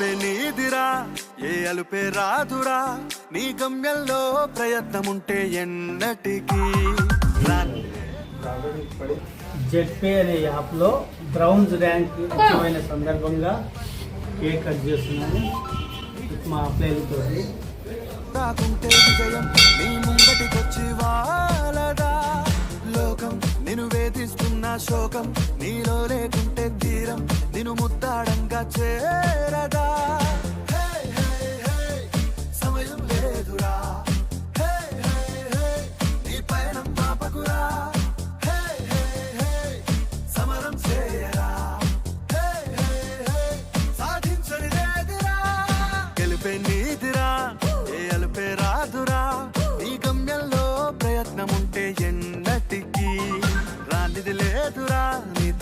ఏ అలుపే రాదురా. నీ గమ్యంలో ప్రయత్నముంటే ఎన్నటికీ రాని. జెడ్పే అనే యాప్లో బ్రౌన్స్ ర్యాంక్ ముఖ్యమైన సందర్భంగా కేక్ కట్ చేస్తున్నాను. మా అప్లైలతో రాకుంటే విజయం నీ ముంగటికొచ్చి వాలదా లోకం నిన్ను వేధిస్తున్న శోకం నీలో లేకుంటే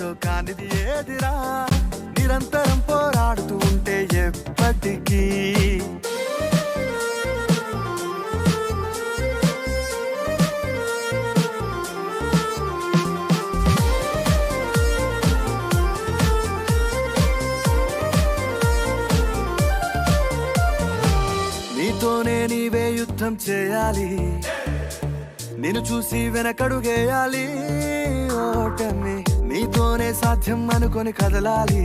నీతో కానిది ఏదిరా? నిరంతరం పోరాడుతూ ఉంటే ఎప్పటికీ. నీతోనే నీవే యుద్ధం చేయాలి. నిన్ను చూసి వెనకడుగేయాలి. ఓటమి సాధ్యం అనుకొని కదలాలి.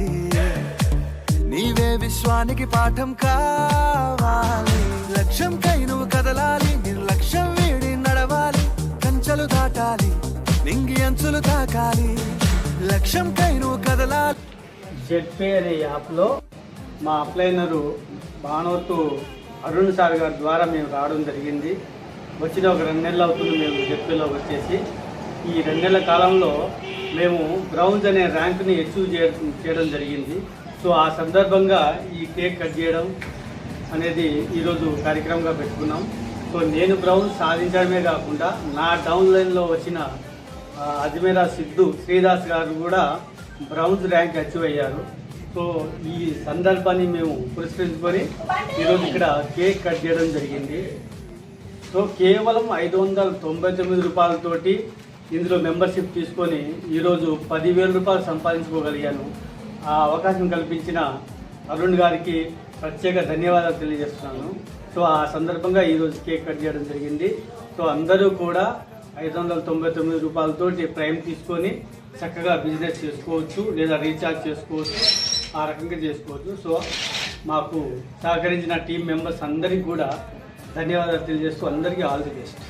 నీవే విశ్వానికి పాఠం కావాలి. లక్ష్యం కై నువ్వు కదలాలి. నిర్లక్ష్యం వీడి నడవాలి. కంచెలు దాటాలి. నింగి అంచులు తాకాలి. లక్ష్యం కై నువ్వు కదలాలి. జెడ్పే అనే యాప్లో మా అప్లైనరు బాణోతు అరుణ్ సార్ గారి ద్వారా మేము రావడం జరిగింది. వచ్చిన ఒక రెండు నెలలు అవుతుంది మేము జెడ్పేలో వచ్చేసి. ఈ రెండేళ్ళ కాలంలో మేము బ్రౌన్స్ అనే ర్యాంక్ని అచీవ్ చేయడం చేయడం జరిగింది. సో ఆ సందర్భంగా ఈ కేక్ కట్ చేయడం అనేది ఈరోజు కార్యక్రమంగా పెట్టుకున్నాం. సో నేను బ్రౌన్ సాధించడమే కాకుండా నా డౌన్ లైన్లో వచ్చిన ఆ, సిద్ధు శ్రీదాస్ గారు కూడా బ్రౌన్స్ ర్యాంక్ అచీవ్ అయ్యారు. సో ఈ సందర్భాన్ని మేము పురస్కరించుకొని ఈరోజు ఇక్కడ కేక్ కట్ చేయడం జరిగింది. సో కేవలం ఐదు వందల తొంభై తొమ్మిది రూపాయలతోటి ఇందులో మెంబర్షిప్ తీసుకొని ఈరోజు పదివేల రూపాయలు సంపాదించుకోగలిగాను. ఆ అవకాశం కల్పించిన అరుణ్ గారికి ప్రత్యేక ధన్యవాదాలు తెలియజేస్తున్నాను. సో ఆ సందర్భంగా ఈరోజు కేక్ కట్ చేయడం జరిగింది. సో అందరూ కూడా ఐదు వందల తొంభై తొమ్మిది రూపాయలతోటి ప్రైమ్ తీసుకొని చక్కగా బిజినెస్ చేసుకోవచ్చు లేదా రీఛార్జ్ చేసుకోవచ్చు. ఆ రకంగా చేసుకోవచ్చు. సో మాకు సహకరించిన టీం మెంబర్స్ అందరికీ కూడా ధన్యవాదాలు తెలియజేస్తూ అందరికీ ఆల్ ది బెస్ట్.